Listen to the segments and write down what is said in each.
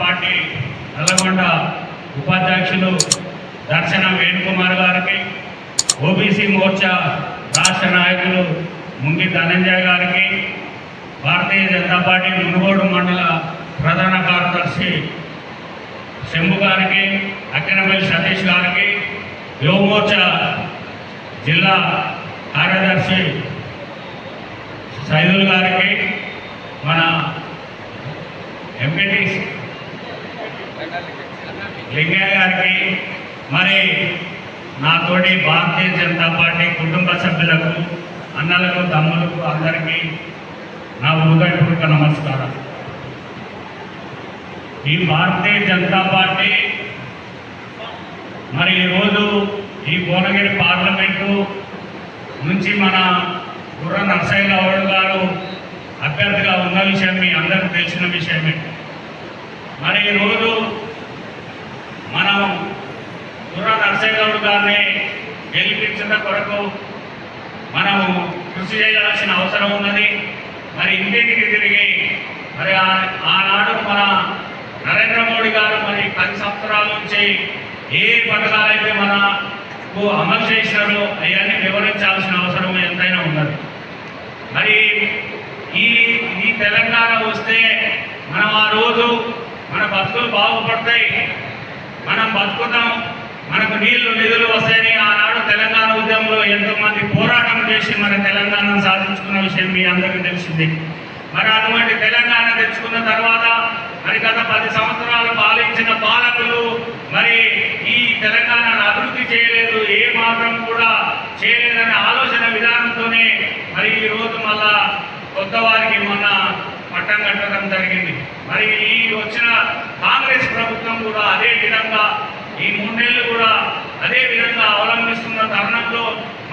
Party Nalgonda ఉపాధ్యక్షులు దర్శన వేణుకుమార్ గారికి ఓబీసీ మోర్చా రాష్ట్ర నాయకులు ముంగి ధనంజయ గారికి భారతీయ జనతా పార్టీ మునుగోడు మండల ప్రధాన కార్యదర్శి శంభు గారికి అక్కినపల్లి సతీష్ గారికి యువమోర్చా జిల్లా కార్యదర్శి సైదుల్ గారికి మన ఎంపీటీ లింగయ్య గారికి మరి నాతోటి భారతీయ జనతా పార్టీ కుటుంబ సభ్యులకు అన్నలకు తమ్ములకు అందరికీ నా హృదయపూర్వక నమస్కారం ఈ భారతీయ జనతా పార్టీ మరి ఈరోజు ఈ భువనగిరి పార్లమెంటు నుంచి మన గుర్ర నరసయ్య గౌడ్ గారు అభ్యర్థిగా ఉన్న విషయం మీ అందరికీ తెలిసిన విషయమే. మరి ఈరోజు మనం గుర్ర నరసయ్య గౌడ్ గారిని గెలిపించిన కొరకు మనము కృషి చేయాల్సిన అవసరం ఉన్నది. మరి ఇంటింటికి తిరిగి మరి ఆ- ఆనాడు మన నరేంద్ర మోడీ గారు మరి పది సంవత్సరాల నుంచి ఏ పథకాలైతే మనకు అమలు చేసినారో అవన్నీ వివరించాల్సిన అవసరం ఎంతైనా ఉన్నది. మరి ఈ ఈ తెలంగాణ వస్తే మనం ఆ రోజు మన బతుకులు బాగుపడతాయి. మనం బతుకుతాం మనకు నీళ్ళు నిధులు వస్తాయని ఆనాడు తెలంగాణ ఉద్యమంలో ఎంతో మంది పోరాటం చేసి మన తెలంగాణను సాధించుకున్న విషయం మీ అందరికీ తెలిసింది. మరి అటువంటి తెలంగాణ తెచ్చుకున్న తర్వాత మరి గత పది సంవత్సరాలు పాలించిన పాలకులు మరి ఈ తెలంగాణను అభివృద్ధి చేయలేదు ఏ మాత్రం కూడా చేయలేదనే ఆలోచన విధానంతోనే మరి ఈ రోజు మళ్ళా కొత్త వారికి మొన్న పట్టం కట్టడం జరిగింది. మరి ఈ వచ్చిన కాంగ్రెస్ ప్రభుత్వం కూడా అదే విధంగా ఈ మూడేళ్ళు కూడా అదే విధంగా అవలంబిస్తున్న తరుణంలో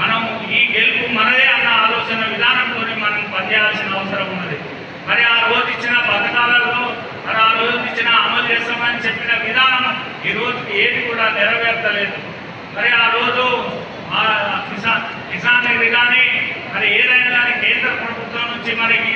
మనం ఈ గెలుపు మనదే అన్న ఆలోచన విధానంతో మనం పనిచేయాల్సిన అవసరం ఉన్నది. మరి ఆ రోజు ఇచ్చిన పథకాలలో మరి ఆ రోజు ఇచ్చిన అమలు చేస్తామని చెప్పిన విధానం ఈ రోజు ఏది కూడా నెరవేర్చలేదు. మరి ఆ రోజు ఆ కిసాన్ కిసాన్ నిధి కానీ మరి ఏదైనా కానీ కేంద్ర ప్రభుత్వం నుంచి మరి ఈ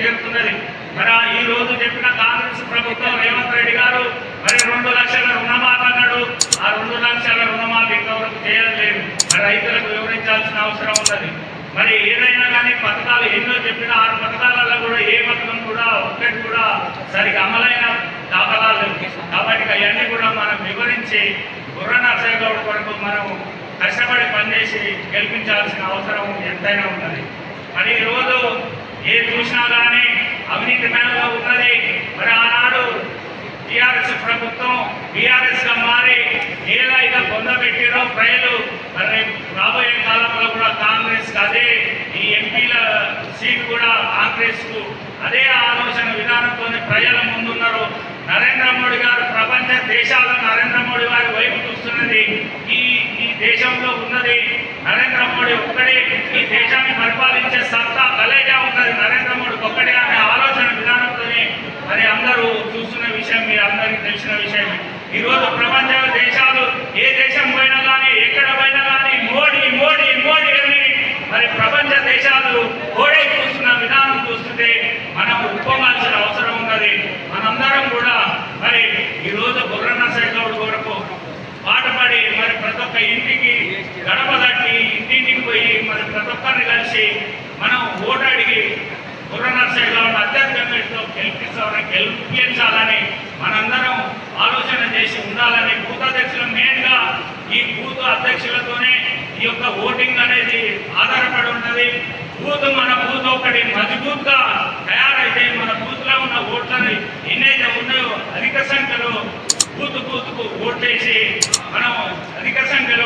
చేరుతున్నది. మరి ఈ రోజు చెప్పిన కాంగ్రెస్ ప్రభుత్వం రేవంత్ రెడ్డి గారు మరి రెండు లక్షల రుణమాఫీ అన్నాడు. ఆ రెండు లక్షల రుణమాఫీ ఇంతవరకు చేయలేదు మరి రైతులకు వివరించాల్సిన అవసరం ఉన్నది. మరి ఏదైనా కానీ పథకాలు ఎన్నో చెప్పిన ఆరు పథకాలలో కూడా ఏ పథకం కూడా ఒక్కటి కూడా సరిగ్గా అమలైన దాఖలాలు కాబట్టి అవన్నీ కూడా మనం వివరించి గుర్ర నరసయ్య గౌడ్ కొరకు మనం కష్టపడి పనిచేసి గెలిపించాల్సిన అవసరం ఎంతైనా ఉన్నది. మరి ఈరోజు ఏ చూసినా కానీ అవినీతి మేళలో ఉన్నది. మరి ఆనాడు టీఆర్ఎస్ ప్రభుత్వం బీఆర్ఎస్గా మారి ఏదైనా పొందబెట్టిరో ప్రజలు మరి రాబోయే కాలంలో కూడా కాంగ్రెస్ అదే ఈ ఎంపీల సీట్ కూడా కాంగ్రెస్కు అదే ఆలోచన విధానంతో ప్రజల ముందున్నారు. నరేంద్ర మోడీ గారు ప్రపంచ దేశాలను నరేంద్ర మోడీ గారి వైపు చూస్తున్నది. ఈ ఈ దేశంలో ఉన్నది నరేంద్ర మోడీ ఒక్కడే. ఈ దేశాన్ని పరిపాలించే సత్తా కలేజా ఉన్నది నరేంద్ర మోడీ ఒక్కడే అనే ఆలోచన విధానంతోనే మరి అందరూ చూస్తున్న విషయం మీ అందరికీ తెలిసిన ఈరోజు ఈ రోజు ప్రపంచ దేశాలు ఏ దేశం పోయినా కానీ ఎక్కడ పోయినా కానీ మోడీ మోడీ మోడీ అని మరి ప్రపంచ దేశాలు ఓడే చూస్తున్న విధానం చూస్తుంటే మనం ఉప్పొంగాల్సిన అవసరం ఉన్నది. మనందరం కూడా మరి ఈరోజు రోజు బుర్రన్న గౌడ్ కొరకు పాటపడి మరి ప్రతి ఒక్క ఇంటికి గడప తట్టి ఇంటింటికి పోయి మరి ప్రతి ఒక్కరిని కలిసి మనం ఓటు అడిగి బుర్ర నరసయ్య అత్యంత అత్యధికంగా గెలిపిస్తామని గెలిపించాలని మనందరం ఆలోచన చేసి ఉండాలని బూత్ అధ్యక్షులు మెయిన్గా ఈ బూత్ అధ్యక్షులతోనే ఈ యొక్క ఓటింగ్ అనేది ఆధారపడి ఉన్నది. బూత్ మన బూత్ ఒకటి మజబూత్గా తయారైతే మన బూత్లో ఉన్న ఓట్లని ఎన్నైతే ఉన్నాయో అధిక సంఖ్యలో బూత్ బూత్కు ఓట్లేసి మనం అధిక సంఖ్యలో